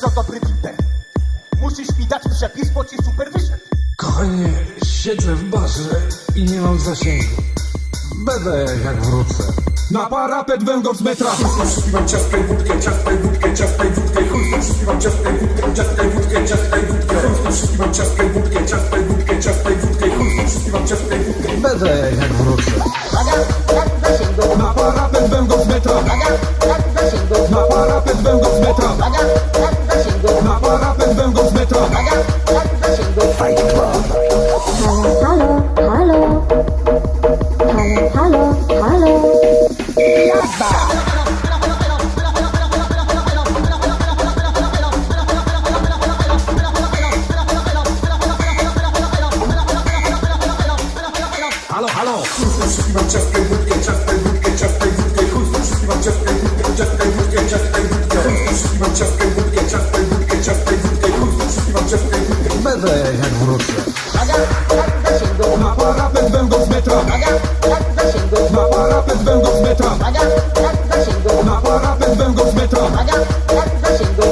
bardzo dobry winter. Musisz mi dać przepis, bo ci super wyszedł. Kochanie, siedzę w barze i nie mam zasięgu. Będę jak wrócę. Na parapet węgorz z metra mam ciastkę i wódkę, ciastkę i wódkę, ciastkę i wódkę, chuj mam ciastkę i wódkę, ciastkę i wódkę, ciastkę i wódkę, chuj mam ciastkę i wódkę, ciastkę i wódkę, ciastkę i wódkę, chuj mam ciastkę i wódkę. Będę jak metra Halo, Będę jak wrócę. Na parapet węgorz z metra. Na parapet węgorz z metra. Na parapet węgorz z metra.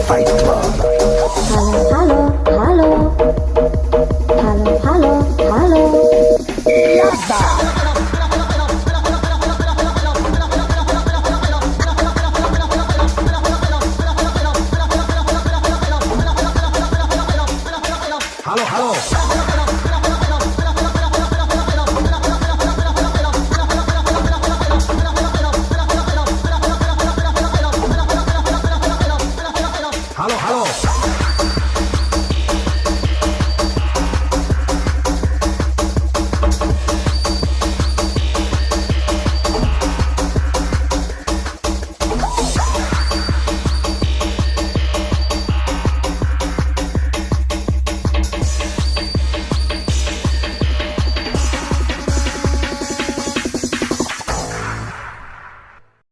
Halo, halo, halo. Halo, halo, halo. Halo,